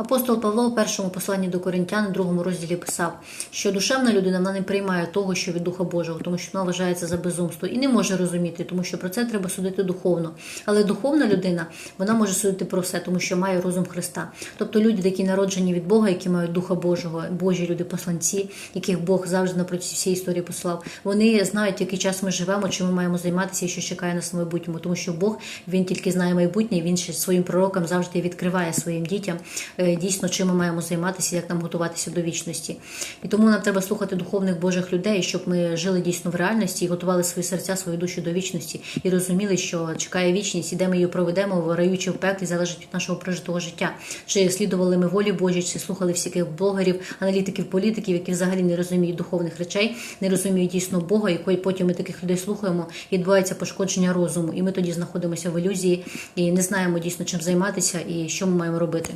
Апостол Павло у першому посланні до Коринтян, у другому розділі писав, що душевна людина вона не приймає того, що від Духа Божого, тому що вона вважається за безумство і не може розуміти, тому що про це треба судити духовно. Але духовна людина вона може судити про все, тому що має розум Христа. Тобто люди, які народжені від Бога, які мають Духа Божого, Божі люди, посланці, яких Бог завжди напроти всієї історії послав, вони знають, який час ми живемо, чим ми маємо займатися і що чекає нас в майбутньому, тому що Бог він тільки знає майбутнє, він ще своїм пророкам завжди відкриває своїм дітям е, дійсно, чим ми маємо займатися, як нам готуватися до вічності. І тому нам треба слухати духовних Божих людей, щоб ми жили дійсно в реальності і готували свої серця, свою душу до вічності, і розуміли, що чекає вічність, і де ми її проведемо, в раю чи в пеклі, залежить від нашого прожитого життя. Чи слідували ми волі Божій, чи слухали всяких блогерів, аналітиків, політиків, які взагалі не розуміють духовних речей, не розуміють дійсно Бога, і потім ми таких людей слухаємо, і відбувається пошкодження розуму. І ми тоді знаходимося в ілюзії і не знаємо дійсно чим займатися і що ми маємо робити.